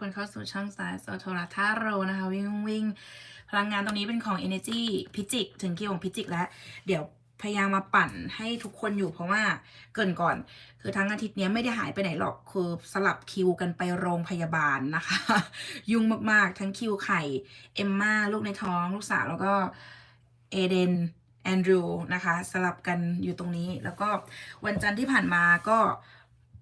คนเข้าสู่ช่องสายโซโทราทาโรนะคะ วิ่งวิ่งพลังงานตรงนี้เป็นของ Energy พิจิก ถึงคิวของพิจิกแล้ว เดี๋ยวพยายามมาปั่นให้ทุกคนอยู่เพราะว่าเกินก่อน คือทั้งอาทิตย์เนี้ยไม่ได้หายไปไหนหรอก คือสลับคิวกันไปโรงพยาบาลนะคะ ยุ่งมากๆ ทั้งคิวไข่ เอมมาลูกในท้องลูกสาวแล้วก็เอเดนแอนดรูนะคะ สลับกันอยู่ตรงนี้ แล้วก็วันจันทร์ที่ผ่านมาก็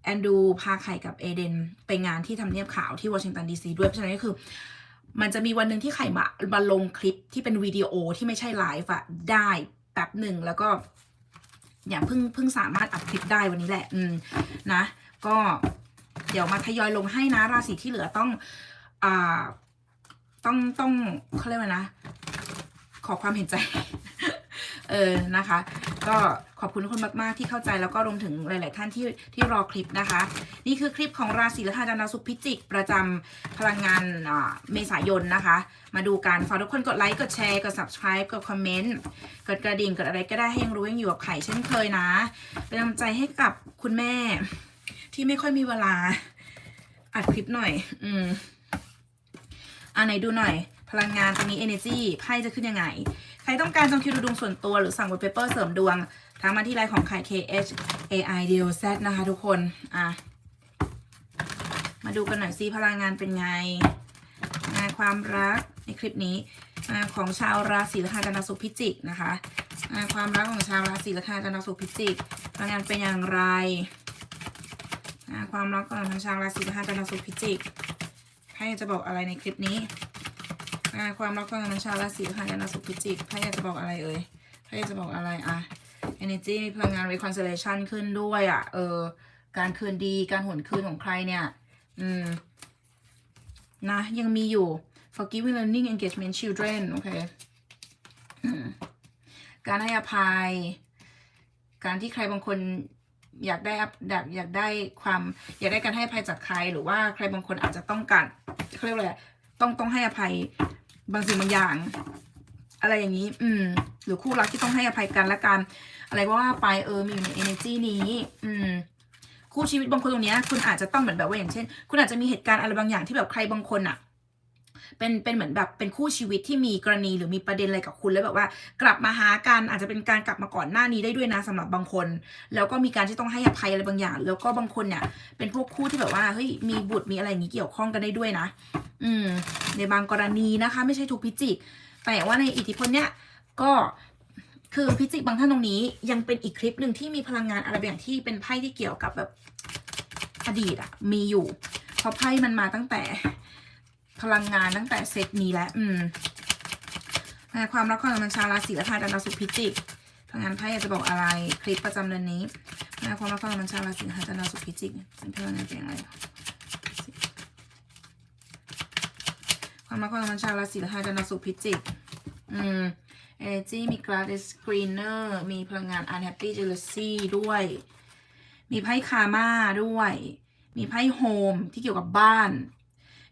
แอนดูพาไข่กับเอเดนไปงานที่ทำเนียบขาวที่วอชิงตันดีซีด้วยเพราะฉะนั้นก็คือ มันจะมีวันหนึ่งที่ไข่มามาลงคลิปที่เป็นวิดีโอที่ไม่ใช่ไลฟ์อะได้แป๊บหนึ่งแล้วก็อย่างเพิ่งเพิ่งสามารถอัดคลิปได้วันนี้แหละ อืมนะ ก็เดี๋ยวมาทยอยลงให้นะราศีที่เหลือต้องอ่าต้องต้องเขาเรียกว่านะ ขอความเห็นใจ เออนะคะ ก็ขอบคุณทุกคนมาก ๆ ที่เข้าใจแล้วก็รวมถึงหลาย ๆ ท่านที่ที่รอคลิปนะคะ นี่คือคลิปของราศีและทาจันทร์ดาวสุขพิจิก ประจำพลังงานเมษายนนะคะ มาดูกันฝากทุกคนกดไลค์กดแชร์กด subscribe กดคอมเมนต์กดกระดิ่งกดอะไรก็ได้ให้ยังรู้ยังอยู่กับไข่เช่นเคยนะเป็นกำลังใจให้กับคุณแม่ ที่ไม่ค่อยมีเวลาอัดคลิปหน่อย อืมอ่าไหนดูหน่อย พลังงานตรงนี้ energy ไพ่จะขึ้นยังไง รต้องการจองคิวดูดวงส่วนตัวหรือสั่ง wallpaper เสริมดวงทางมาที่ไลน์ของไข่ KH AI d o Z นะคะทุกคนอะมาดูกันหน่อยซิพลังงานเป็นไง งานความรักในคลิปนี้งานของชาวราศีละคาจันทร์สุขพิจิกนะคะงานความรักของชาวราศีละคาจันทร์สุขพิจิกพลังงานเป็นอย่างไรงานความรักของชาวราศีละคาจันทร์สุขพิจิกให้จะบอกอะไรในคลิปนี้ อ่าความรักความสัมชาวราศีค่ะยานาสุขพิจิกไพ่อยากจะบอกอะไรเอ่ยไพ่อยากจะบอกอะไรอะ energy มีพลังงาน reconciliation ขึ้นด้วยอะเออการคืนดีการหวนคืนของใครเนี่ย อืม นะ ยังมีอยู่ forgiving learning engagement children โอเคการให้อภัย การที่ใครบางคนอยากได้อัพอยากอยากได้ความ อยากได้การให้อภัยจากใคร หรือว่าใครบางคนอาจจะต้องการเขาเรียกว่าอะไรต้องต้องให้อภัย บางสิ่งบางอย่าง อะไรอย่างนี้ อืม หรือคู่รักที่ต้องให้อภัยกันและกัน อะไรก็ว่าไปเออมีอยู่ใน energy นี้ อืม คู่ชีวิตบางคนตรงเนี้ย คุณอาจจะต้องเหมือนแบบว่าอย่างเช่น คุณอาจจะมีเหตุการณ์อะไรบางอย่างที่แบบใครบางคนอะ เป็นเป็นเหมือนแบบเป็นคู่ชีวิตที่มีกรณีหรือมีประเด็นอะไรกับคุณแล้วแบบว่า กลับมาหากันอาจจะเป็นการกลับมาก่อนหน้านี้ได้ด้วยนะสำหรับบางคน แล้วก็มีการที่ต้องให้อภัยอะไรบางอย่าง แล้วก็บางคนเนี่ยเป็นพวกคู่ที่แบบว่าเฮ้ยมีบุตรมีอะไรอย่างนี้เกี่ยวข้องกันได้ด้วยนะ อืม ในบางกรณีนะคะ ไม่ใช่ทุกพิจิกแต่ว่าในอิทธิพลเนี่ยก็คือพิจิกบางท่านตรงนี้ยังเป็นอีกคลิปหนึ่งที่มีพลังงานอะไรบางอย่างที่เป็นไพ่ที่เกี่ยวกับแบบอดีตอะมีอยู่เพราะไพ่มันมาตั้งแต่ พลังงานตั้งแต่เซตนี้แล้วอืมความรักความสัมพันธ์ชาวราศีและทาดันดาวสุขพิจิกพลังงานไพ่อยากจะบอกอะไรคลิปประจำเดือนนี้อ่าความรักความสัมพันธ์ชาวราศีและทาดันดาวสุขพิจิกเป็นพลังงานเป็นอย่างไรความรักความสัมพันธ์ชาวราศีและทาดันดาวสุขพิจิกอืม energy มี glass screener มีพลังงาน unhappy jealousy ด้วย มีไพ่คาม่าด้วย มีไพ่โฮมที่เกี่ยวกับบ้าน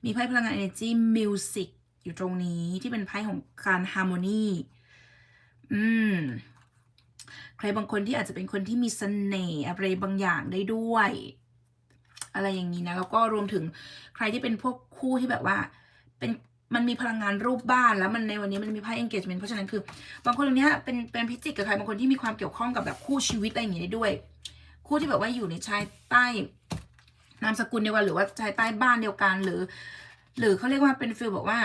มีไพ่พลังงาน energy music อยู่ตรงนี้ที่เป็นไพ่ของการ harmony อืม ใครบางคนที่อาจจะเป็นคนที่มีเสน่ห์อะไรบางอย่างได้ด้วย อะไรอย่างนี้นะ แล้วก็รวมถึงใครที่เป็นพวกคู่ที่แบบว่า เป็นมันมีพลังงานรูปบ้านแล้วมันในวันนี้มันมีไพ่ engagement เพราะฉะนั้นคือ บางคนตรงนี้เป็นเป็นพิจิกกับใครบางคนที่มีความเกี่ยวข้องกับแบบคู่ชีวิตอะไรอย่างนี้ได้ด้วย คู่ที่แบบว่าอยู่ในชายใต้ นามสกุลเดียวกันหรือว่าชายใต้บ้านเดียวกันหรือ หรือเขาเรียกว่าเป็นฟิลบอกว่า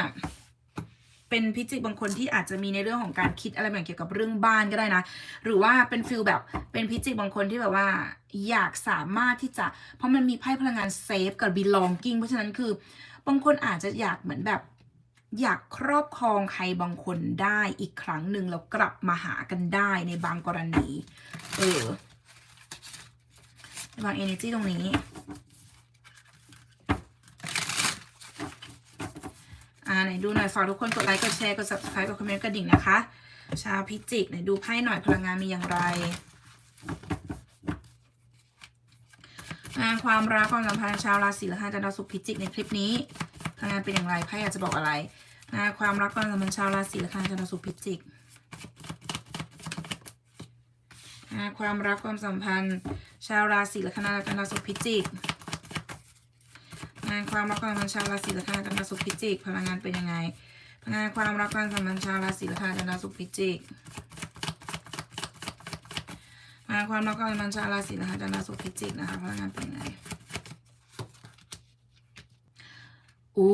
เป็นพิจิกบางคนที่อาจจะมีในเรื่องของการคิดอะไรแบบเกี่ยวกับเรื่องบ้านก็ได้นะ หรือว่าเป็นฟิลแบบเป็นพิจิกบางคนที่แบบว่า อยากสามารถที่จะ เพราะมันมีไพ่พลังงานเซฟกับ belonging เพราะฉะนั้นคือบางคนอาจจะอยากเหมือนแบบอยากครอบครองใครบางคนได้อีกครั้งหนึ่งแล้วกลับมาหากันได้ในบางกรณี เออ บาง energy ตรงนี้ อ่าไหนดูหน่อยฝากทุกคนกดไลค์กดแชร์กด subscribe กดคอมเมนต์กระดิ่งนะคะ ชาวพิจิกไหนดูไพ่หน่อยพลังงานมีอย่างไร งานความรักความสัมพันธ์ชาวราศีละทานจันทร์ดาวศุกร์พิจิกในคลิปนี้พลังงานเป็นอย่างไรไพ่อยากจะบอกอะไรงานความรักความสัมพันธ์ชาวราศีละทานจันทร์ดาวศุกร์พิจิกงานความรักความสัมพันธ์ ชาวราศีละคณะจันทร์ดาวศุกร์พิจิกานงานความรักความสัมพันธ์ชาวราศีลัคนาจันทร์สุขพิจิก พลังงานเป็นยังไง พลังงานความรักความสัมพันธ์ชาวราศีลัคนาจันทร์สุขพิจิกพลังงานความรักความสัมพันธ์ชาวราศีลัคนาจันทร์สุขพิจิกนะคะ พลังงานเป็นยังไงอู้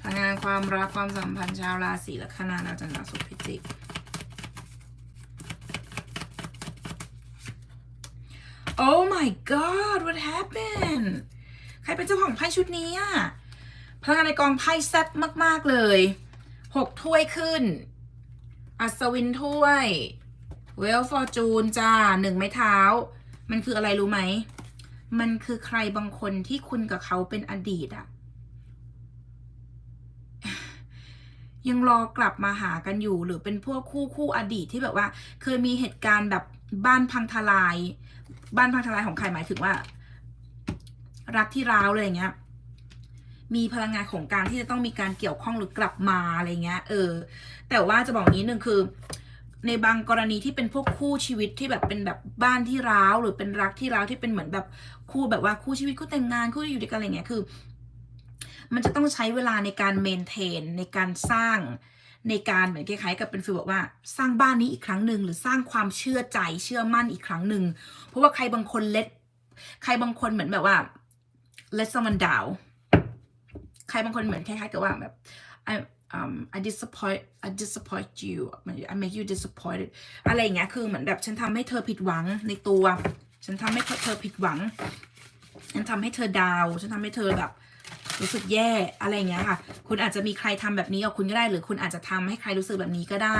พลังงานความรักความสัมพันธ์ชาวราศีลัคนาจันทร์สุขพิจิก Oh my god what happened ใครเป็นเจ้าของไพ่ชุดนี้อะพลังงานในกองไพ่แซ่บมาก ๆ เลยหกถ้วยขึ้น อัศวินถ้วยเวลฟอร์จูนจ้าหนึ่งไม้เท้า มันคืออะไรรู้ไหม มันคือใครบางคนที่คุณกับเขาเป็นอดีตอะยังรอกลับมาหากันอยู่หรือเป็นพวกคู่คู่อดีตที่แบบว่า เคยมีเหตุการณ์แบบบ้านพังทลาย บ้านพังทลายของใครหมายถึงว่า รักที่ร้าวเลยอย่างเงี้ย มีพลังงานของการที่จะต้องมีการเกี่ยวข้องหรือกลับมาอะไรเงี้ย เออ แต่ว่าจะบอกนี้หนึ่งคือ ในบางกรณีที่เป็นพวกคู่ชีวิตที่แบบเป็นแบบบ้านที่ร้าวหรือเป็นรักที่ร้าวที่เป็นเหมือนแบบคู่แบบว่าคู่ชีวิตคู่แต่งงานคู่อยู่ด้วยกันอะไรเงี้ยคือ มันจะต้องใช้เวลาในการเมนเทนในการสร้าง ในการเหมือนคล้ายๆกับเป็นฟีลแบบว่าสร้างบ้านนี้อีกครั้งหนึ่งหรือสร้างความเชื่อใจเชื่อมั่นอีกครั้งหนึ่งเพราะว่าใครบางคนเล็ดใครบางคนเหมือนแบบว่า let someone down ใครบางคนเหมือนคล้ายๆกับว่าแบบ I um I disappoint I disappoint you I make you disappointed อะไรอย่างเงี้ยคือเหมือนแบบฉันทำให้เธอผิดหวังในตัว ฉันทำให้เธอผิดหวัง ฉันทำให้เธอดาว ฉันทำให้เธอแบบ รู้สึกแย่อะไรเงี้ยค่ะ คุณอาจจะมีใครทำแบบนี้กับคุณก็ได้ หรือคุณอาจจะทำให้ใครรู้สึกแบบนี้ก็ได้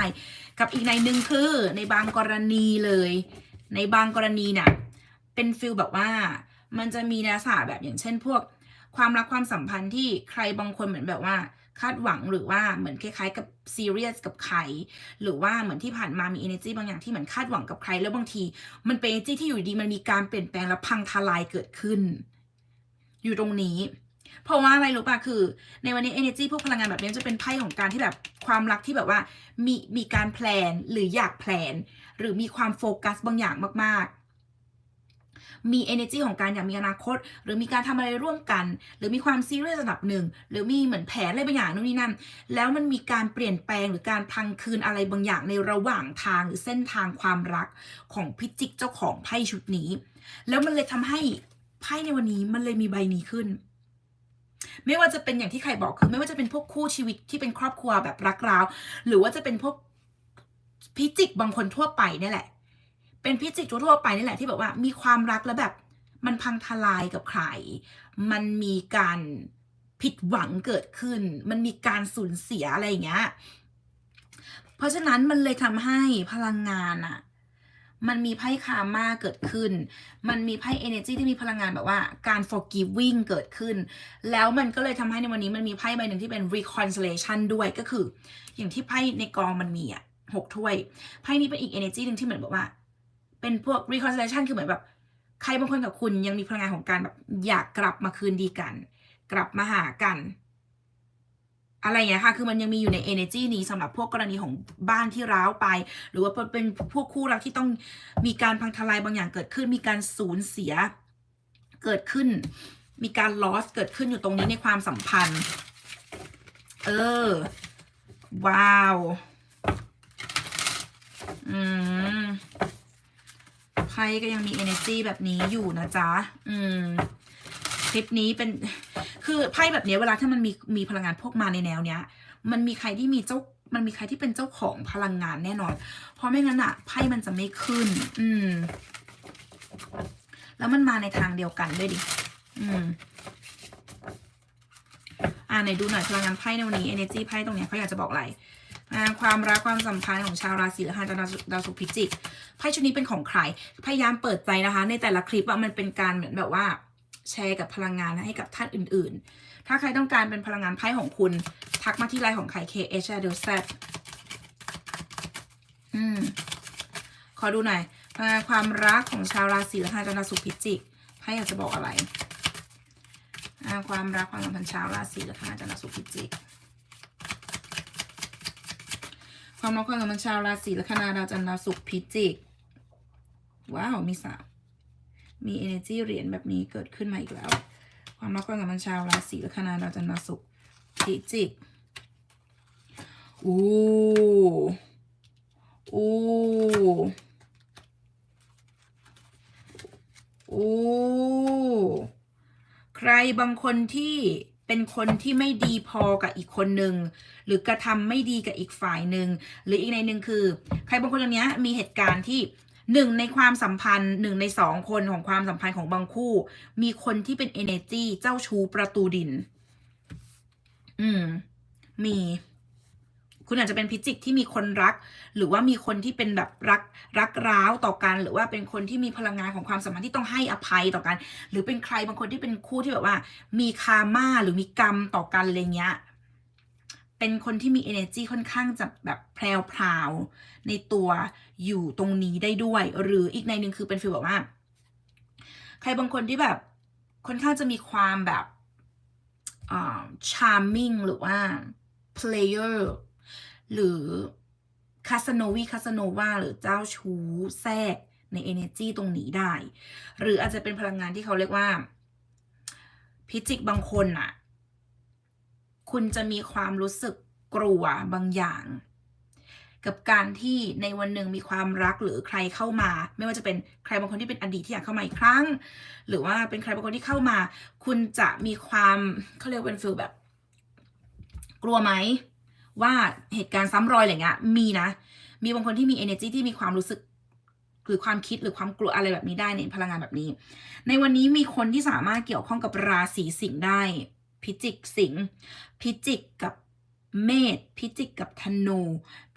กับอีกในหนึ่งคือในบางกรณีเลย ในบางกรณีเนี่ยเป็นฟิลแบบว่ามันจะมีลักษณะแบบอย่างเช่น พวกความรักความสัมพันธ์ที่ใครบางคนเหมือนแบบว่าคาดหวังหรือว่าเหมือนคล้ายๆกับซีเรียสกับใครหรือว่าเหมือนที่ผ่านมามี energy บางอย่างที่เหมือนคาดหวังกับใคร แล้วบางที มันเป็น energy ที่อยู่ดีมันมีการเปลี่ยนแปลงและพังทลายเกิดขึ้น อยู่ตรงนี้ เพราะว่าอะไรรู้ป่ะคือ ในวันนี้ energy พวกพลังงานแบบนี้จะเป็นไพ่ของการที่แบบความรักที่แบบว่ามีมีการแพลนหรืออยากแพลนหรือมีความโฟกัสบางอย่างมากๆ มี energy ของการอยากมีอนาคต หรือมีการทำอะไรร่วมกัน หรือมีความซีเรียสระดับหนึ่ง หรือมีเหมือนแผนอะไรบางอย่างนู่นนี่นั่น แล้วมันมีการเปลี่ยนแปลงหรือการพังคืนอะไรบางอย่างในระหว่างทางหรือเส้นทางความรักของพิจิกเจ้าของไพ่ชุดนี้ แล้วมันเลยทำให้ไพ่ในวันนี้มันเลยมีใบนี้ขึ้น ไม่ว่าจะเป็นอย่างที่ใครบอกคือ ไม่ว่าจะเป็นพวกคู่ชีวิตที่เป็นครอบครัวแบบรักร้าว หรือว่าจะเป็นพวกพิจิกบางคนทั่วไปเนี่ยแหละ เป็นพิจิกทั่วไปนี่แหละที่แบบว่ามีความรักแล้วแบบ มันพังทลายกับใคร มันมีการผิดหวังเกิดขึ้น มันมีการสูญเสียอะไรอย่างเงี้ย เพราะฉะนั้นมันเลยทำให้พลังงานอะ มันมีไพ่คาร์มาเกิดขึ้น มันมีไพ่ energy ที่มีพลังงานแบบว่าการ forgiving เกิดขึ้น แล้วมันก็เลยทำให้ในวันนี้มันมีไพ่ใบหนึ่งที่เป็น reconciliation ด้วยก็คือ อย่างที่ไพ่ในกองมันมีอะหกถ้วยไพ่นี้เป็นอีก energy หนึ่งที่เหมือนแบบว่า เป็นพวก reconciliation คือเหมือนแบบ ใครบางคนกับคุณยังมีพลังงานของการแบบอยากกลับมาคืนดีกัน กลับมาหากัน อะไรอย่างเงี้ค่ะ คือมันยังมีอยู่ใน energy นี้สำหรับพวกกรณีของบ้านที่ร้าวไป หรือว่าเป็นพวกคู่รักที่ต้องมีการพังทลายบางอย่างเกิดขึ้น มีการสูญเสียเกิดขึ้น มีการ loss เกิดขึ้นอยู่ตรงนี้ในความสัมพันธ์ เออ ว้าว อืมไพ่ก็ยังมี energy แบบนี้อยู่นะจ๊ะ อืม ลิปนี้เป็นคือไพ่แบบนี้เวลาที่มันมีมีพลังงานพวกมาในแนวเนี้ย มันมีใครที่มีเจ้ามันมีใครที่เป็นเจ้าของพลังงานแน่นอน เพราะไม่งั้นอะไพ่มันจะไม่ขึ้น อืม แล้วมันมาในทางเดียวกันด้วยดิ อืม อ่าไหนดูหน่อยพลังงานไพ่ในวันนี้ energy ไพ่ตรงเนี้ยเขาอยากจะบอกอะไรความรักความสัมพันธ์ของชาวราศีและดาวดาวสุขพิจิกไพ่ชุดนี้เป็นของใคร พยายามเปิดใจนะคะ ในแต่ละคลิปอะมันเป็นการเหมือนแบบว่า แชร์กับพลังงานให้กับท่านอื่น ๆ ถ้าใครต้องการเป็นพลังงานไพ่ของคุณ ทักมาที่ไลน์ของใคร K H A D Z อืม ขอดูหน่อยพลังงานความรักของชาวราศีและดาวสุขพิจิกไพ่อยากจะบอกอะไรความรักความสัมพันธ์ชาวราศีและดาวสุขพิจิกความรักความสัมพันธ์ชาวราศีและคณาดาวจันทร์ดาวศุกร์พิจิก ว้าว มีสาม มี energy เหรียญแบบนี้เกิดขึ้นมาอีกแล้ว ความรักความสัมพันธ์ชาวราศีลัคนาดาวจันทร์ศุกร์พิจิกอู้อู้อู้ใครบางคนที่เป็นคนที่ไม่ดีพอกับอีกคนหนึ่งหรือกระทำไม่ดีกับอีกฝ่ายหนึ่งหรืออีกในหนึ่งคือ ใครบางคนตรงเนี้ยมีเหตุการณ์ที่ หนึ่งในความสัมพันธ์หนึ่งในสองคนของความสัมพันธ์ของบางคู่ มีคนที่เป็น energy เจ้าชู้ประตูดิน อืม มี คุณอาจจะเป็นพิจิกที่มีคนรัก หรือว่ามีคนที่เป็นแบบรักรักร้าวต่อกัน หรือว่าเป็นคนที่มีพลังงานของความสัมพันธ์ที่ต้องให้อภัยต่อกัน หรือเป็นใครบางคนที่เป็นคู่ที่แบบว่า มีคาม่าหรือมีกรรมต่อกันอะไรเงี้ย เป็นคนที่มี energy ค่อนข้างจะแบบแพรวๆในตัวอยู่ตรงนี้ได้ด้วย หรืออีกในหนึ่งคือเป็นฟีลแบบว่า ใครบางคนที่แบบค่อนข้างจะมีความแบบ charming หรือว่า player หรือคาสโนวีคาสโนวาหรือเจ้าชู้แทรกใน energy ตรงนี้ได้ หรืออาจจะเป็นพลังงานที่เขาเรียกว่า พิจิกบางคนน่ะ คุณจะมีความรู้สึกกลัวบางอย่าง กับการที่ในวันหนึ่งมีความรักหรือใครเข้ามา ไม่ว่าจะเป็นใครบางคนที่เป็นอดีตที่อยากเข้ามาอีกครั้ง หรือว่าเป็นใครบางคนที่เข้ามา คุณจะมีความเขาเรียกว่าเป็นฟิลแบบ กลัวไหมว่าเหตุการณ์ซ้ำรอยอะไรเงี้ยมีนะ มีบางคนที่มี energy ที่มีความรู้สึกหรือความคิดหรือความกลัวอะไรแบบนี้ได้ในพลังงานแบบนี้ ในวันนี้มีคนที่สามารถเกี่ยวข้องกับราศีสิงห์ได้ พิจิกสิงห์พิจิกกับเมษพิจิกกับธนู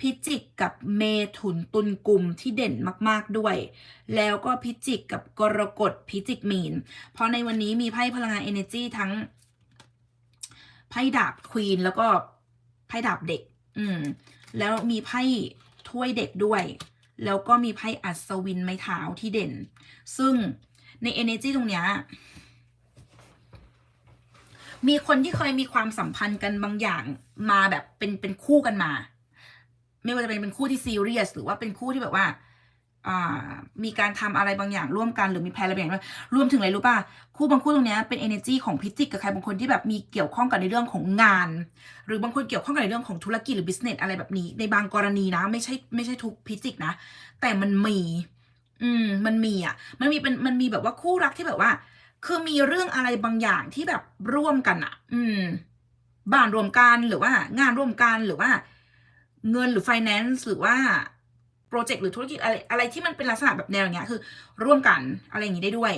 พิจิกกับเมถุนตุลกลุ่มที่เด่นมากๆด้วย แล้วก็พิจิกกับกรกฎพิจิกมีน เพราะในวันนี้มีไพ่พลังงาน energy ทั้งไพ่ดาบควีนแล้วก็ไพ่ดาบเด็ก อืม แล้วมีไพ่ถ้วยเด็กด้วย แล้วก็มีไพ่อัศวินไม้เท้าที่เด่น ซึ่งใน energy ตรงเนี้ย มีคนที่เคยมีความสัมพันธ์กันบางอย่างมาแบบเป็นเป็นคู่กันมา ไม่ว่าจะเป็นเป็นคู่ที่ซีเรียสหรือว่าเป็นคู่ที่แบบว่าอามีการทำอะไรบางอย่างร่วมกันหรือมีแพลนอะไรบางอย่างด้รวมถึงอะไรรู้ป่ะคู่บางคู่ตรงเนี้ยเป็น energy ของพิจิกกับใครบางคนที่แบบมีเกี่ยวข้องกับในเรื่องของงาน หรือบางคนเกี่ยวข้องกับในเรื่องของธุรกิจหรือ business อะไรแบบนี้ ในบางกรณีนะ ไม่ใช่ไม่ใช่ทุกพิจิกนะ แต่มันมี อืมมันมีอะ มันมีเป็นมันมีแบบว่าคู่รักที่แบบว่า คือมีเรื่องอะไรบางอย่างที่แบบร่วมกันอะอืม บ้านรวมกันหรือว่า งานร่วมกันหรือว่า เงินหรือ finance หรือว่าโปรเจกต์หรือธุรกิจอะไรอะไรที่มันเป็นลักษณะแบบแนวอย่างเงี้ย คือ ร่วมกันอะไรอย่างงี้ได้ด้วย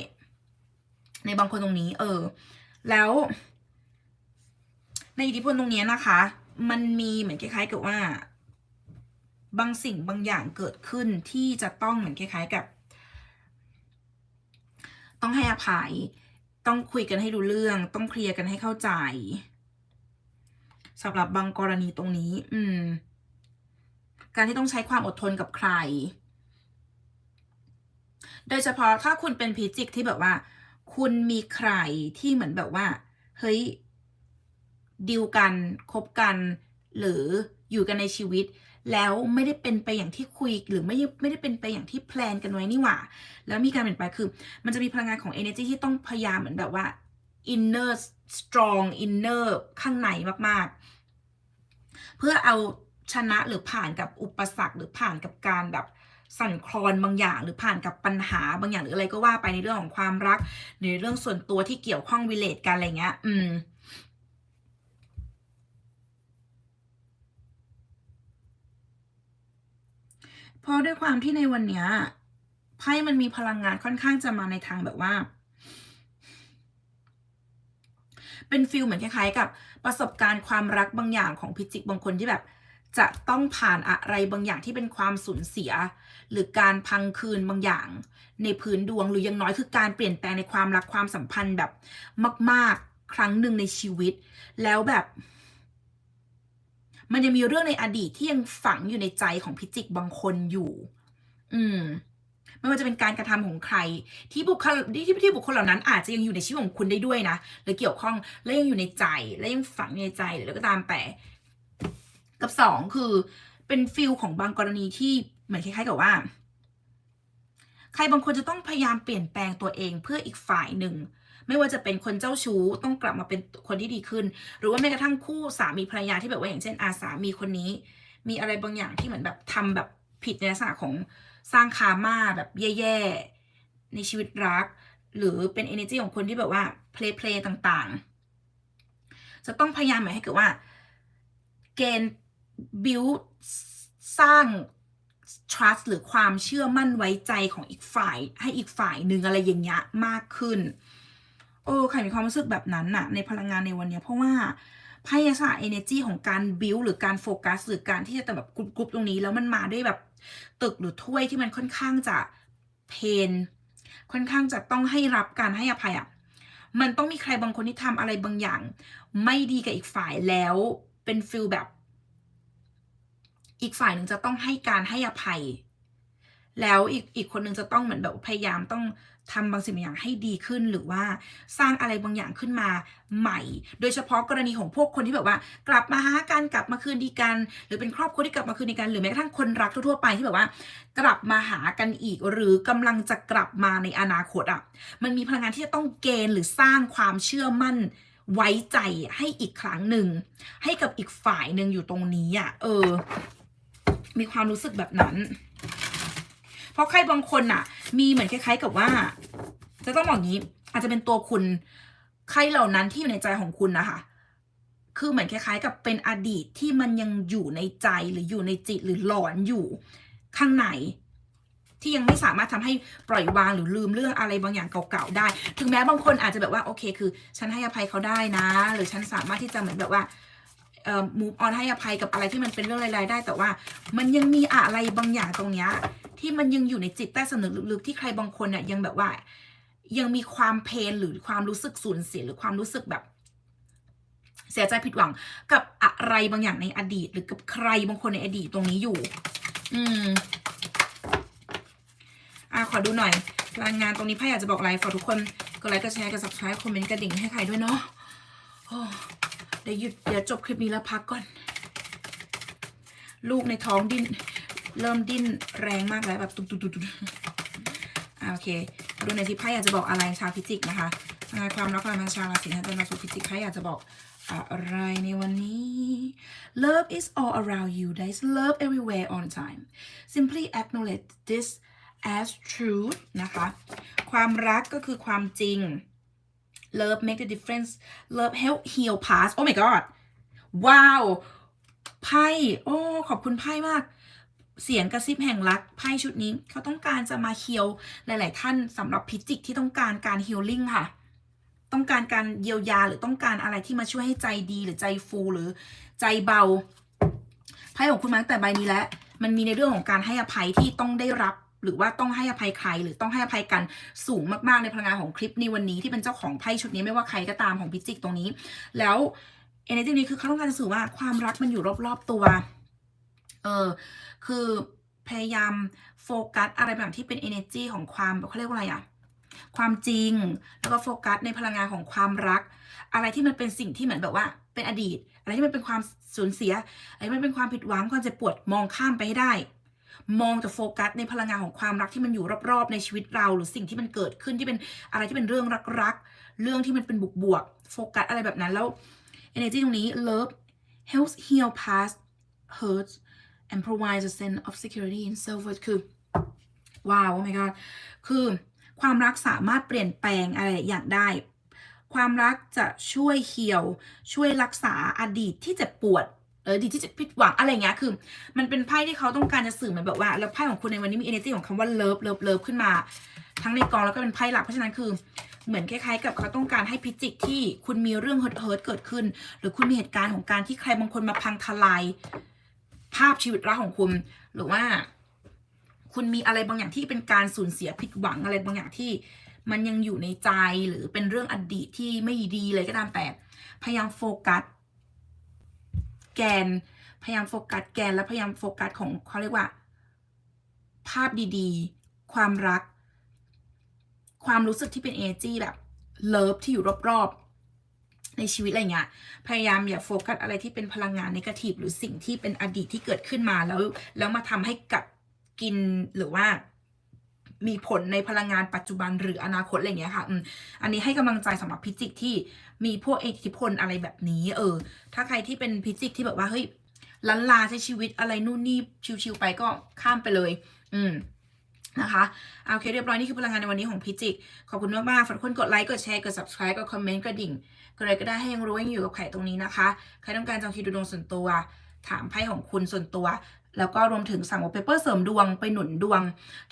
ในบางคนตรงนี้ เออ แล้ว ในอิทธิพลตรงนี้นะคะ มันมีเหมือนคล้าย ๆ กับว่า บางสิ่งบางอย่างเกิดขึ้นที่จะต้องเหมือนคล้าย ๆ กับ ต้องให้อภัย ต้องคุยกันให้รู้เรื่อง ต้องเคลียร์กันให้เข้าใจสำหรับบางกรณีตรงนี้ อืม การที่ต้องใช้ความอดทนกับใคร โดยเฉพาะถ้าคุณเป็นพิจิกที่แบบว่า คุณมีใครที่เหมือนแบบว่า เฮ้ยดีลกันคบกัน หรืออยู่กันในชีวิต แล้วไม่ได้เป็นไปอย่างที่คุยหรือไม่ไม่ได้เป็นไปอย่างที่แพลนกันไว้นี่หว่า แล้วมีการเปลี่ยนไปคือ มันจะมีพลังงานของ energy ที่ต้องพยายามเหมือนแบบว่า inner strong inner ข้างในมากๆ เพื่อเอาชนะหรือผ่านกับอุปสรรคหรือผ่านกับการแบบสั่นคลอนบางอย่างหรือผ่านกับปัญหาบางอย่างหรืออะไรก็ว่าไปในเรื่องของความรัก หรือเรื่องส่วนตัวที่เกี่ยวข้องวิเลตกันอะไรเงี้ย อืม เพราะด้วยความที่ในวันเนี้ยไพ่มันมีพลังงานค่อนข้างจะมาในทางแบบว่า เป็นฟิลเหมือนคล้ายๆ กับประสบการณ์ความรักบางอย่างของพิจิกบางคนที่แบบ จะต้องผ่านอะไรบางอย่างที่เป็นความสูญเสีย หรือการพังคืนบางอย่าง ในพื้นดวงหรืออยังน้อยคือการเปลี่ยนแปลงในความรักความสัมพันธ์แบบมาก ๆ ครั้งหนึ่งในชีวิต แล้วแบบ มันยังมีเรื่องในอดีตที่ยังฝังอยู่ในใจของพิจิกบางคนอยู่ อืม ไม่ว่าจะเป็นการกระทำของใคร ที่บุคคลที่ที่ที่บุคคลเหล่านั้น อาจจะยังอยู่ในชีวิตของคุณได้ด้วยนะหรือเกี่ยวข้องและยังอยู่ในใจ และยังฝังในใจหรืออะไรก็ตามแต่ กับสองคือ เป็นฟิลของบางกรณีที่เหมือนคล้ายๆกับว่า ใครบางคนจะต้องพยายามเปลี่ยนแปลงตัวเองเพื่ออีกฝ่ายหนึ่ง ไม่ว่าจะเป็นคนเจ้าชู้ต้องกลับมาเป็นคนที่ดีขึ้น หรือว่าแม้กระทั่งคู่สามีภรรยาที่แบบว่าอย่างเช่นอาสามีคนนี้ มีอะไรบางอย่างที่เหมือนแบบทำแบบผิดในลักษณะของสร้างคาร์มาแบบแย่ๆ ในชีวิตรัก หรือเป็น energy ของคนที่แบบว่า play play ต่างๆ จะต้องพยายามหมายให้เกิดว่า เกณฑ์ build สร้าง trust หรือความเชื่อมั่นไว้ใจของอีกฝ่าย ให้อีกฝ่ายหนึ่งอะไรอย่างเงี้ยมากขึ้น โอ้ใครมีความรู้สึกแบบนั้นน่ะ ในพลังงานในวันนี้เพราะว่าไพ่ยศาสตร์ energy ของการ build หรือการโฟกัสหรือการที่จะแต่แบบกรุ๊ปๆตรงนี้แล้วมันมาด้วยแบบตึกหรือถ้วยที่มันค่อนข้างจะเพนค่อนข้างจะต้องให้รับการให้อภัยอะมันต้องมีใครบางคนที่ทำอะไรบางอย่าง ไม่ดีกับอีกฝ่ายแล้วเป็นฟิลแบบ อีกฝ่ายหนึ่งจะต้องให้การให้อภัย แล้วอีกอีกคนหนึ่งจะต้องเหมือนแบบพยายามต้อง ทำบางสิ่งบางอย่างให้ดีขึ้นหรือว่าสร้างอะไรบางอย่างขึ้นมาใหม่ โดยเฉพาะกรณีของพวกคนที่แบบว่า กลับมาหากันกลับมาคืนดีกัน หรือเป็นครอบครัวที่กลับมาคืนดีกันหรือแม้กระทั่งคนรักทั่วๆไปที่แบบว่า กลับมาหากันอีก หรือกำลังจะกลับมาในอนาคตอะมันมีพลังงานที่จะต้องเกณฑ์หรือสร้างความเชื่อมั่นไว้ใจให้อีกครั้งหนึ่งให้กับอีกฝ่ายหนึ่งอยู่ตรงนี้อะเออ มีความรู้สึกแบบนั้น ราะใครบางคนอะมีเหมือนคล้าย ๆ กับว่า จะต้องบอกงี้ อาจจะเป็นตัวคุณใครเหล่านั้นที่อยู่ในใจของคุณนะคะคือเหมือนคล้าย ๆ กับเป็นอดีตที่มันยังอยู่ในใจหรืออยู่ในจิตหรือหลอนอยู่ข้างในที่ยังไม่สามารถทำให้ปล่อยวางหรือลืมเรื่องอะไรบางอย่างเก่าๆได้ ถึงแม้บางคนอาจจะแบบว่าโอเค คือ ฉันให้อภัยเขาได้นะ หรือฉันสามารถที่จะเหมือนแบบว่า เอ่อ move on ให้อภัยกับอะไรที่มันเป็นเรื่องรายๆได้ แต่ว่ามันยังมีอะไรบางอย่างตรงเนี้ยที่มันยังอยู่ในจิตใต้สำนึกลึกๆที่ใครบางคนเนี่ยยังแบบว่า ยังมีความเพนหรือความรู้สึกสูญเสียหรือความรู้สึกแบบ เสียใจผิดหวังกับอะไรบางอย่างในอดีต หรือกับใครบางคนในอดีตตรงนี้อยู่ อืม อะขอดูหน่อยพลังงานตรงนี้พ่อยากจะบอกอะไรฝากทุกคนกดไลค์กดแชร์กด subscribe คอมเมนต์กระดิ่งให้ใครด้วยเนาะ ดี๋ยวหยุดเดี๋ยวจบคลิปนี้แล้วพักก่อน ลูกในท้องดิ้น เริ่มดิ้นแรงมากแล้วแบบตุ๊ดตุ๊ดตุ๊ดตุ๊ดโอเคดูในที่ไพ่อยากจะบอกอะไรชาวพิจิกนะคะอ่าความรักความมันชาวราศีธันูสู่พิจิกไพ่อยากจะบอกอะไรในวันนี้ Love is all around you there's love everywhere all the time simply acknowledge this as truth นะคะ ความรักก็คือความจริง love make the difference love help heal past oh my god ว้าวไพ่โอ้ขอบคุณไพ่มาก เสียงกระซิบแห่งรักไพ่ชุดนี้ เขาต้องการจะมาเฮีลหลาย ๆ ท่านสำหรับพิจิกที่ต้องการการฮีลลิ่งค่ะ ต้องการการเยียวยาหรือต้องการอะไรที่มาช่วยให้ใจดีหรือใจฟูหรือใจเบาไพ่ของคุณมาตั้งแต่ใบนี้แล้วมันมีในเรื่องของการให้อภัยที่ต้องได้รับ หรือว่าต้องให้อภัยใครหรือต้องให้อภัยกันสูงมากๆในพลังงานของคลิปในวันนี้ที่เป็นเจ้าของไพ่ชุดนี้ไม่ว่าใครก็ตามของพิจิกตรงนี้ แล้วเอเนจีนี้คือเขาต้องการจะสื่อว่าความรักมันอยู่รอบๆตัว เออคือพยายามโฟกัสอะไรแบบที่เป็น energy ของความเขาเรียกว่าอะไรอะความจริงแล้วก็โฟกัสในพลังงานของความรัก อะไรที่มันเป็นสิ่งที่เหมือนแบบว่า เป็นอดีต อะไรที่มันเป็นความสูญเสียอะไรที่มันเป็นความผิดหวังความเจ็บปวดมองข้ามไปให้ได้ มองแต่โฟกัสในพลังงานของความรักที่มันอยู่รอบๆ ในชีวิตเรา หรือสิ่งที่มันเกิดขึ้นที่เป็นอะไรที่เป็นเรื่องรักๆ เรื่องที่มันเป็นบวกๆโฟกัสอะไรแบบนั้นแล้ว energy ตรงนี้ love helps heal past hurts and provides a sense of security in self-worth คือว้าว oh my god คือความรักสามารถเปลี่ยนแปลงอะไรอย่างได้ ความรักจะช่วยเฮีลช่วยรักษาอดีตที่เจ็บปวด อออดีที่จ็บผิดหวังอะไรเงี้ยคือ มันเป็นไพ่ที่เขาต้องการจะสื่อเหมือนแบบว่าแล้วไพ่ของคุณในวันนี้มี energy ของคำว่า love love love ขึ้นมา ทั้งในกองแล้วก็เป็นไพ่หลักเพราะฉะนั้นคือเหมือนคล้าย ๆ กับเขาต้องการให้พิจิกที่คุณมีเรื่องเฮิร์ทเฮิร์ทเกิดขึ้น หรือคุณมีเหตุการณ์ของการที่ใครบางคนมาพังทลายภาพชีวิตรักของคุณ หรือว่า คุณมีอะไรบางอย่างที่เป็นการสูญเสียผิดหวังอะไรบางอย่างที่ มันยังอยู่ในใจหรือเป็นเรื่องอดีตที่ไม่ดีเลยก็ตามแต่พยายามโฟกัส แกน พยายามโฟกัสแกนและพยายามโฟกัสของเขาเรียกว่า ภาพดีๆ ความรัก ความรู้สึกที่เป็นเอเจีแบบเลิฟที่อยู่รอบๆ ในชีวิตอะไรเงี้ย พยายามอย่าโฟกัสอะไรที่เป็นพลังงานในกาทีฟหรือสิ่งที่เป็นอดีตที่เกิดขึ้นมาแล้ว แล้วมาทำให้กัดกินหรือว่า มีผลในพลังงานปัจจุบันหรืออนาคตอะไรเงี้ยค่ะ อืม อันนี้ให้กำลังใจสำหรับพิจิกที่มีพวกอิทธิพลอะไรแบบนี้ เออ ถ้าใครที่เป็นพิจิกที่แบบว่าเฮ้ยลันลาใช้ชีวิตอะไรนู่นนี่ชิวๆไปก็ข้ามไปเลย อืมนะคะเอาโอเคเรียบร้อย นี่คือพลังงานในวันนี้ของพิจิก ขอบคุณมากๆฝากคนกดไลค์ กดแชร์ กด subscribe กดคอมเมนต์กระดิ่งกดอะไรก็ได้ให้ยังรู้ว่ายังอยู่กับไข่ตรงนี้นะคะ ใครต้องการจองคิวดูดวงส่วนตัว ถามไพ่ของคุณส่วนตัว แล้วก็รวมถึงสั่งวอลเปเปอร์เสริมดวงไปหนุนดวง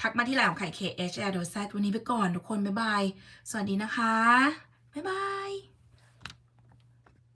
ทักมาที่ไลน์ของไข่ KH โดยแซวันนี้ไปก่อนทุกคน บ๊ายบาย สวัสดีนะคะ บ๊ายบาย